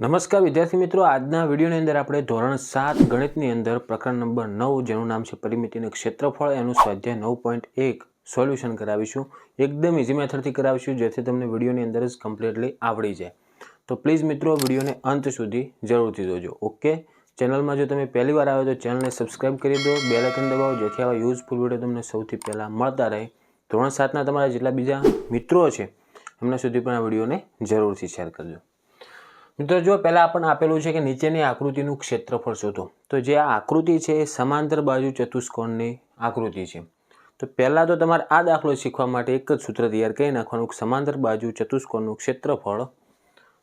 નમસ્કાર વિદ્યાર્થી મિત્રો, આજના વિડીયોની અંદર આપણે ધોરણ સાત ગણિતની અંદર પ્રકરણ નંબર નવ, જેનું નામ છે પરિમિતિનું ક્ષેત્રફળ, એનું સ્વાધ્યાય નવ પોઈન્ટ એક સોલ્યુશન કરાવીશું. એકદમ ઇઝી મેથડથી કરાવીશું, જેથી તમને વિડીયોની અંદર જ કમ્પ્લીટલી આવડી જાય. તો પ્લીઝ મિત્રો, વિડીયોને અંત સુધી જરૂરથી જોજો. ઓકે ચેનલમાં જો તમે પહેલી વાર આવ્યો તો ચેનલને સબસ્ક્રાઇબ કરી દો બે લાઇકન દબાવો, જેથી આવા યુઝફુલ વીડિયો તમને સૌથી પહેલાં મળતા રહે. ધોરણ સાતના તમારા જેટલા બીજા મિત્રો છે, એમના સુધી પણ આ વિડીયોને જરૂરથી શેર કરજો. મિત્રો, જો પહેલાં આપણને આપેલું છે કે નીચેની આકૃતિનું ક્ષેત્રફળ શોધો, તો જે આ આકૃતિ છે એ સમાંતર બાજુ ચતુષ્કોણની આકૃતિ છે. તો પહેલાં તો તમારે આ દાખલો શીખવા માટે એક જ સૂત્ર તૈયાર કરી નાખવાનું સમાંતર બાજુ ચતુષ્કોણનું ક્ષેત્રફળ.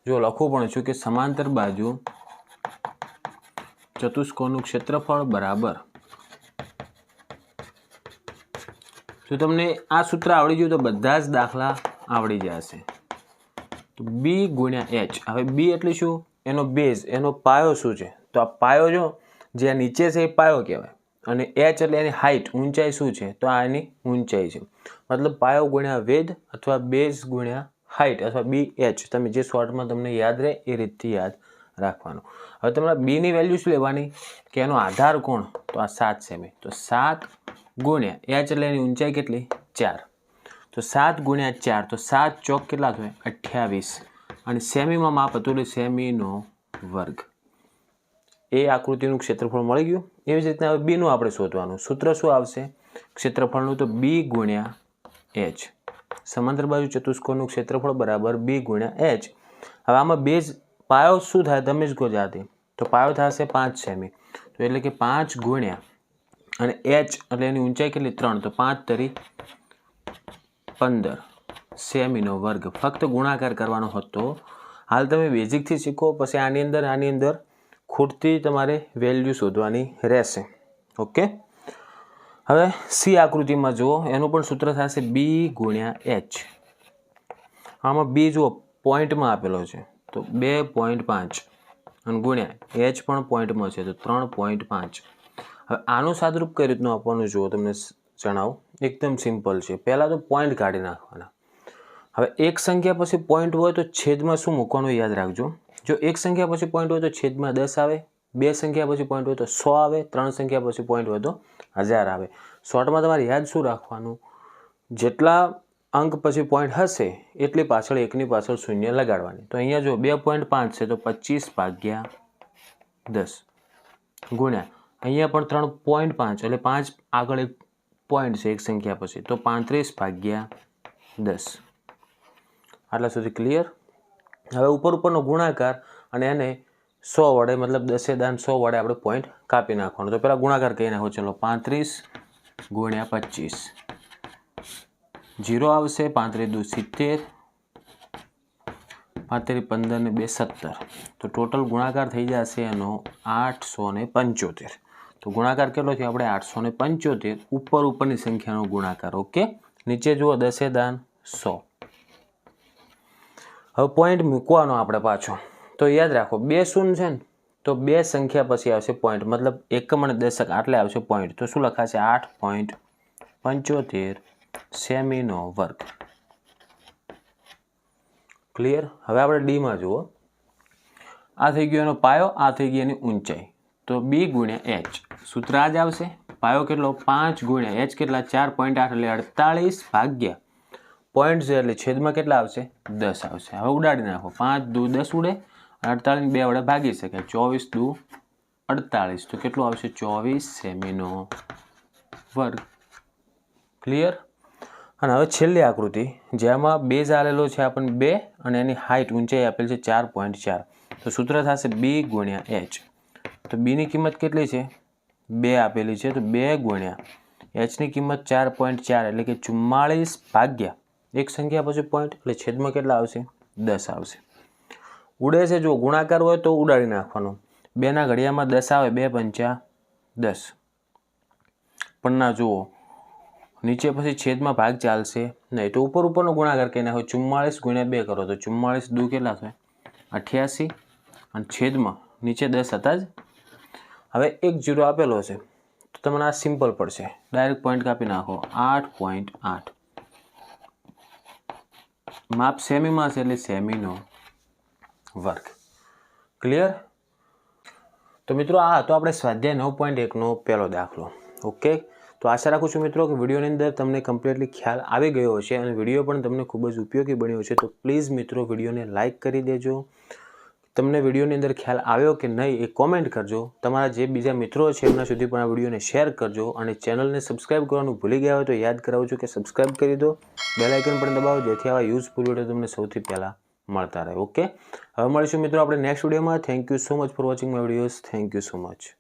જો લખવું પણ છું કે સમાંતર બાજુ ચતુષ્કોણનું ક્ષેત્રફળ બરાબર. જો તમને આ સૂત્ર આવડી ગયું તો બધા જ દાખલા આવડી જશે. તો બી ગુણ્યા એચ હવે બી એટલે શું? એનો બેઝ એનો પાયો શું છે? તો આ પાયો જો, જે આ નીચે છે એ પાયો કહેવાય. અને એચ એટલે એની હાઇટ ઊંચાઈ શું છે? તો આ એની ઊંચાઈ છે. મતલબ પાયો ગુણ્યા વેદ અથવા બેઝ ગુણ્યા હાઇટ અથવા બી એચ તમે જે શોર્ટમાં તમને યાદ રહે એ રીતથી યાદ રાખવાનું. હવે તમારે બીની વેલ્યુ શું લેવાની? કે એનો આધાર કોણ? તો આ સાત સેમી તો સાત ગુણ્યા એચ એટલે એની ઊંચાઈ કેટલી? ચાર. તો સાત ગુણ્યા ચાર, તો સાત ચોક કેટલા થાય અઠ્યાવીસ. અને સેમીમાં માપ હતું એટલે સેમીનો વર્ગ. એ આકૃતિનું ક્ષેત્રફળ મળી ગયું. એવી જ રીતના હવે બીનું આપણે શોધવાનું. સૂત્ર શું આવશે? ક્ષેત્રફળનું તો બી ગુણ્યા એચ સમાંતર બાજુ ચતુષ્કોણનું ક્ષેત્રફળ બરાબર બી ગુણ્યા એચ હવે આમાં બે જ પાયો શું થાય? તમે જ કહો જાતે. તો પાયો થશે પાંચ સેમી. તો એટલે કે પાંચ ગુણ્યા અને એચ એટલે એની ઊંચાઈ કેટલી? ત્રણ. તો પાંચ તરી પંદર. સેમીનો વર્ગ. ફક્ત ગુણાકાર કરવાનો હતો. હાલ તમે બેઝિકથી શીખો, પછી આની અંદર આની અંદર ખૂટતી તમારે વેલ્યુ શોધવાની રહેશે. ઓકે? હવે સી આકૃતિમાં જુઓ. એનું પણ સૂત્ર થશે બી ગુણ્યા એચ આમાં બી જુઓ, પોઈન્ટમાં આપેલો છે. તો બે પોઈન્ટ પાંચ. અને ગુણ્યા એચ પણ પોઈન્ટમાં છે, તો ત્રણ પોઈન્ટ પાંચ. હવે આનું સાદરૂપ કઈ રીતનું આપવાનું જુઓ તમને જણાવું. એકદમ સિમ્પલ છે. પહેલાં તો પોઈન્ટ કાઢી નાખવાના. હવે એક સંખ્યા પછી પોઈન્ટ હોય તો છેદમાં શું મૂકવાનું યાદ રાખજો. જો એક સંખ્યા પછી પોઈન્ટ હોય તો છેદમાં દસ આવે, બે સંખ્યા પછી પોઈન્ટ હોય તો સો આવે, ત્રણ સંખ્યા પછી પોઈન્ટ હોય તો હજાર આવે. શોર્ટમાં તમારે યાદ શું રાખવાનું? જેટલા અંક પછી પોઈન્ટ હશે, એટલી પાછળ એકની પાછળ શૂન્ય લગાડવાની. તો અહીંયા જો બે પોઈન્ટ પાંચ છે, તો પચીસ ભાગ્યા દસ ગુણ્યા. અહીંયા પણ ત્રણ પોઈન્ટ પાંચ, એટલે પાંચ આગળ એક પોઈન્ટ છે એક સંખ્યા પછી. તો પાંત્રીસ ભાગ્યા દસ. આટલા સુધી ક્લિયર હવે ઉપર ઉપરનો ગુણાકાર અને એને સો વડે, મતલબ દસે દાન સો વડે આપણે પોઈન્ટ કાપી નાખવાનો. તો પહેલાં ગુણાકાર કહી નાખો ચલો. પાંત્રીસ ગુણ્યા પચીસ. જીરો આવશે, પાંત્રીસ દુ સિત્તેર. પાંત્રીસ પંદર ને બે સત્તર. તો ટોટલ ગુણાકાર થઈ જશે એનો આઠસો ને પંચોતેર. તો ગુણાકાર કેટલો થયો? આપણે આઠસો ને પંચોતેર. ઉપર ઉપરની સંખ્યાનો ગુણાકાર, ઓકે? નીચે જુઓ, દસે દાન સો. હવે પોઈન્ટ મૂકવાનો આપણે પાછો. તો યાદ રાખો, બે શૂન્ય છે ને, તો બે સંખ્યા પછી આવશે પોઈન્ટ મતલબ એકમ અને દશક આટલે આવશે પોઈન્ટ તો શું લખાશે? આઠ પોઈન્ટ પંચોતેર સેમીનો વર્ગ. ક્લિયર હવે આપણે ડીમાં જુઓ. આ થઈ ગયો એનો પાયો, આ થઈ ગઈ એની ઊંચાઈ. તો બી ગુણ્યા એચ સૂત્ર આ જ આવશે. પાયો કેટલો? પાંચ ગુણ્યા એચ કેટલા? ચાર પોઈન્ટ આઠ એટલે અડતાળીસ ભાગ્યા. પોઈન્ટ છે એટલે છેદમાં કેટલા આવશે? દસ આવશે. હવે ઉડાડી નાખો. પાંચ દુ દસ ઉડે અડતાળીસ બે વડે ભાગી શકાય ચોવીસ દુ અડતાળીસ. તો કેટલું આવશે? ચોવીસ સેમીનો વર્ગ. ક્લિયર અને હવે છેલ્લી આકૃતિ, જેમાં બેઝ આલેલો છે આપણને બે, અને એની હાઇટ ઊંચાઈ આપેલ છે ચાર પોઈન્ટ ચાર. તો સૂત્ર થશે બી ગુણ્યા એચ તો બીની કિંમત કેટલી છે? બે આપેલી છે, તો બે ગુણ્યા એચની કિંમત ચાર પોઈન્ટ ચાર, એટલે કે ચુમ્માળીસ ભાગ્યા. એક સંખ્યા પછી પોઈન્ટ એટલે છેદમાં કેટલા આવશે? દસ આવશે. ઉડે છે, જો ગુણાકાર હોય તો ઉડાડી નાખવાનો. બેના ઘડિયામાં દસ આવે, બે પંચા દસ. પણ ના, જુઓ. નીચે પછી છેદમાં ભાગ ચાલશે નહીં, તો ઉપર ઉપરનો ગુણાકાર કહી નાખો ચુમ્માળીસ ગુણ્યા બે કરો, તો ચુમ્માળીસ દુ કેટલા થાય? અઠ્યાસી. અને છેદમાં નીચે દસ હતા જ હવે એક જીરો આપેલો છે. તો તમને આ સિમ્પલ પડશે. ડાયરેક્ટ પોઈન્ટ કાપી નાખો. આઠ પોઈન્ટ આઠ. માપ સેમીમાં છે એટલે સેમીનો વર્ગ. ક્લિયર તો મિત્રો આ હતો આપણે સ્વાધ્યાય નવ પોઈન્ટ એકનો પહેલો દાખલો. ઓકે તો આશા રાખું છું મિત્રો કે વિડીયોની અંદર તમને કમ્પ્લીટલી ખ્યાલ આવી ગયો છે અને વીડિયો પણ તમને ખૂબ જ ઉપયોગી બન્યો છે તો પ્લીઝ મિત્રો વિડીયોને લાઇક કરી દેજો. તમને વિડીયોની અંદર ખ્યાલ આવ્યો કે નહીં એ કોમેન્ટ કરજો. તમારા જે બીજા મિત્રો છે એમના સુધી પણ આ વિડીયોને શેર કરજો અને ચેનલને સબસ્ક્રાઇબ કરવાનું ભૂલી ગયા હોય તો યાદ કરાવું છું કે સબસ્ક્રાઇબ કરી દો બેલ આઇકન પણ દબાવો જેથી આવા યુઝફુલ વીડિયો તમને સૌથી પહેલાં મળતા રહે. ઓકે હવે મળીશું મિત્રો આપણે નેક્સ્ટ વિડીયોમાં thank you so much for watching my videos thank you so much